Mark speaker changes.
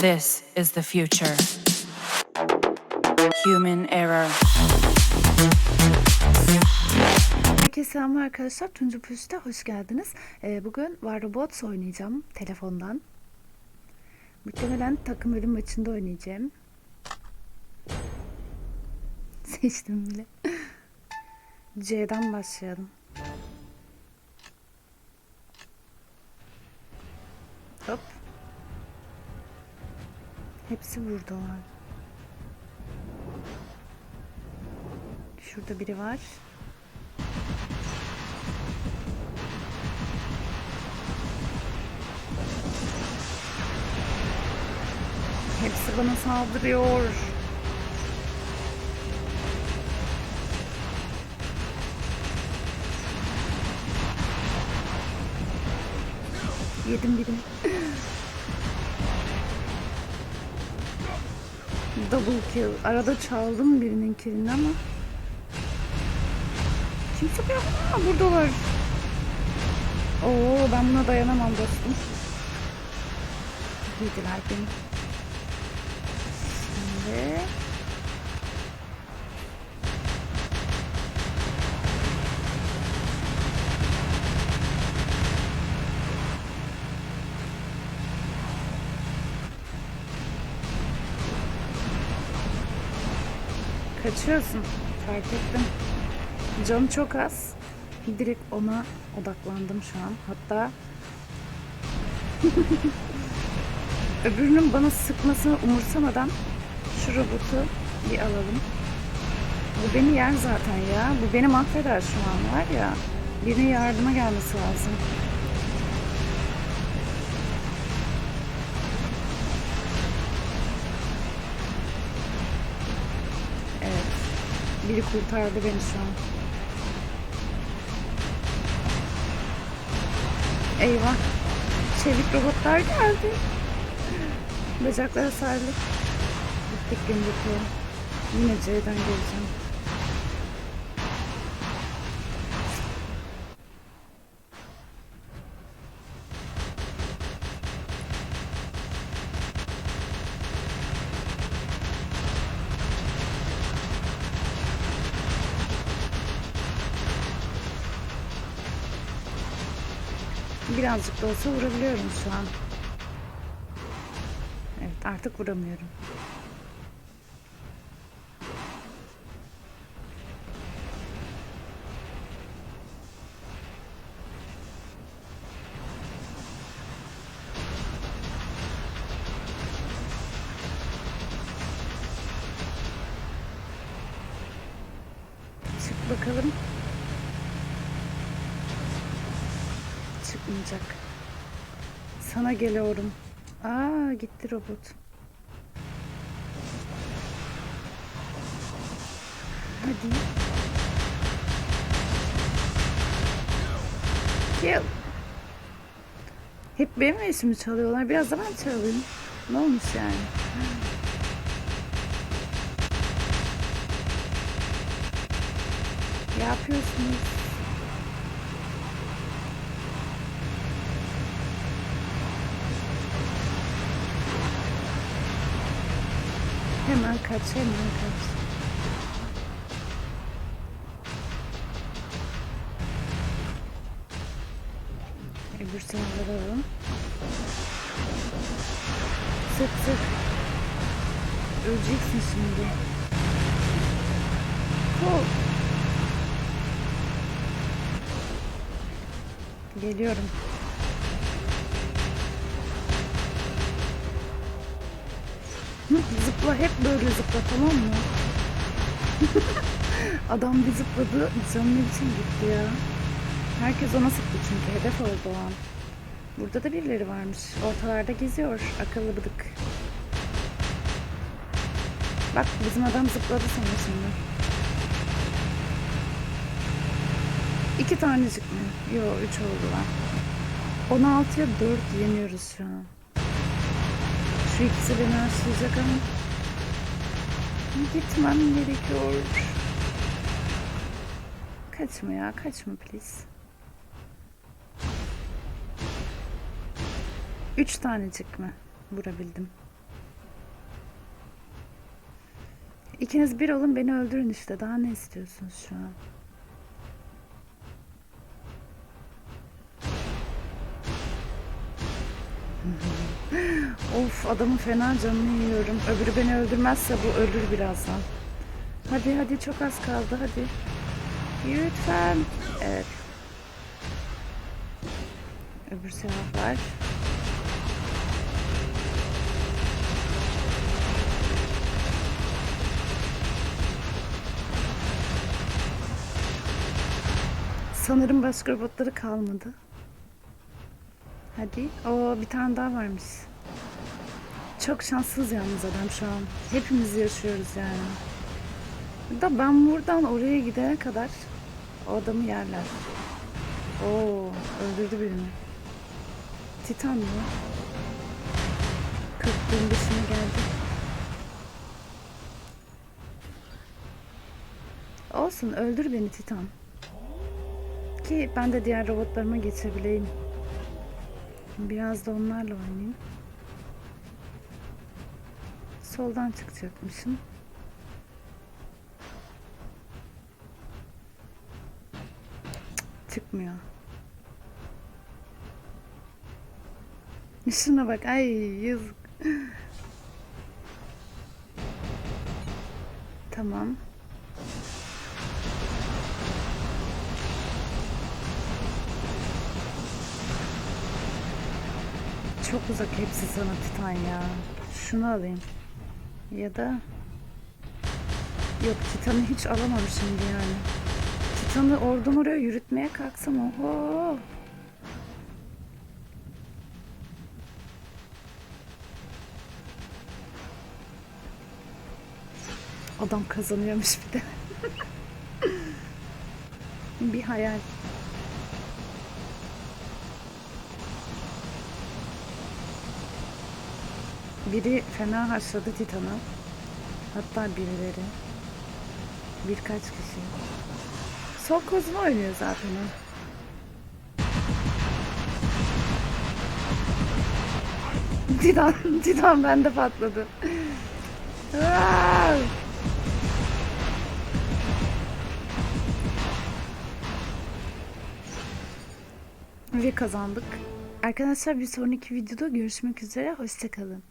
Speaker 1: This is the future. Human error.
Speaker 2: Herkese arkadaşlar. Tuncu Püs'te hoş geldiniz. Ee, bugün War Robots oynayacağım telefondan. Muhtemelen takım ölüm maçında oynayacağım. Seçtim bile. C'den başlayalım. Hop. Hepsi buradalar. Şurada biri var. Hepsi bana saldırıyor. Yedim birini. Double kill. Arada çaldım birinin killini ama. Kimse yok. Aa, buradalar. Oo ben buna dayanamam dostum. Yediler beni. Şimdi Kaçıyorsun. Fark ettim. Canım çok az. Direkt ona odaklandım şu an. Hatta öbürünün bana sıkmasını umursamadan şu robotu bir alalım. Bu beni yer zaten ya. Bu beni mahveder şu an var ya. Birine yardıma gelmesi lazım. Biri kurtardı beni şu an. Eyvah. Çevik robotlar geldi. Bacaklara sardık. Gittik gündük Yine C'den geleceğim. Birazcık da olsa vurabiliyorum şu an. Evet artık vuramıyorum. Çık bakalım. Çıkmayacak. Sana geliyorum. Aa gitti robot. Hadi. Kill. Hep benim eşimi çalıyorlar. Biraz da ben çalayım. Ne olmuş yani? Ne yapıyorsunuz? Hemen kaç, hemen kaç. Öbür silahları alalım. Sık sık. Öleceksin şimdi. Kol. Geliyorum. Zıpla hep böyle zıpla tamam mı? Adam bir zıpladı canım için gitti ya. Herkes ona sıktı çünkü hedef oldu o an. Burada da birileri varmış. Ortalarda geziyor. Akıllı bıdık. Bak bizim adam zıpladı sana şimdi. İki tanecik mi? Yo üç oldular. 16'ya 4 yeniyoruz şu an. Şu ikisi beni aşlayacak ama Gitmem gerekiyor. Kaçma ya, kaçma please. Üç tanecik mi vurabildim? İkiniz bir olun beni öldürün işte. Daha ne istiyorsunuz şu an? Mm-hmm. of adamın fena canını yiyorum. Öbürü beni öldürmezse bu ölür birazdan. Hadi hadi çok az kaldı hadi. Lütfen. Evet. Öbür silah var. Sanırım başka robotları kalmadı. Hadi. Oo bir tane daha varmış. Çok şanssız yalnız adam şu an. Hepimiz yaşıyoruz yani. Da ben buradan oraya gidene kadar o adamı yerler. Oo öldürdü birini. Titan mı? Kırklığın dışına geldi. Olsun öldür beni Titan. Ki ben de diğer robotlarıma geçebileyim. Biraz da onlarla oynayayım. Soldan çıkacakmışım. Çıkmıyor. Şuna bak ay yazık. Tamam. Çok uzak hepsi sana Titan ya. Şunu alayım. Ya da Yok Titan'ı hiç alamam şimdi yani. Titan'ı oradan oraya yürütmeye kalksam oho. Adam kazanıyormuş bir de. bir hayal. Biri fena haşladı Titan'ı. Hatta birileri. Birkaç kişi. Son kozunu oynuyor zaten o. Titan, Titan bende patladı. Ve kazandık. Arkadaşlar bir sonraki videoda görüşmek üzere. Hoşçakalın.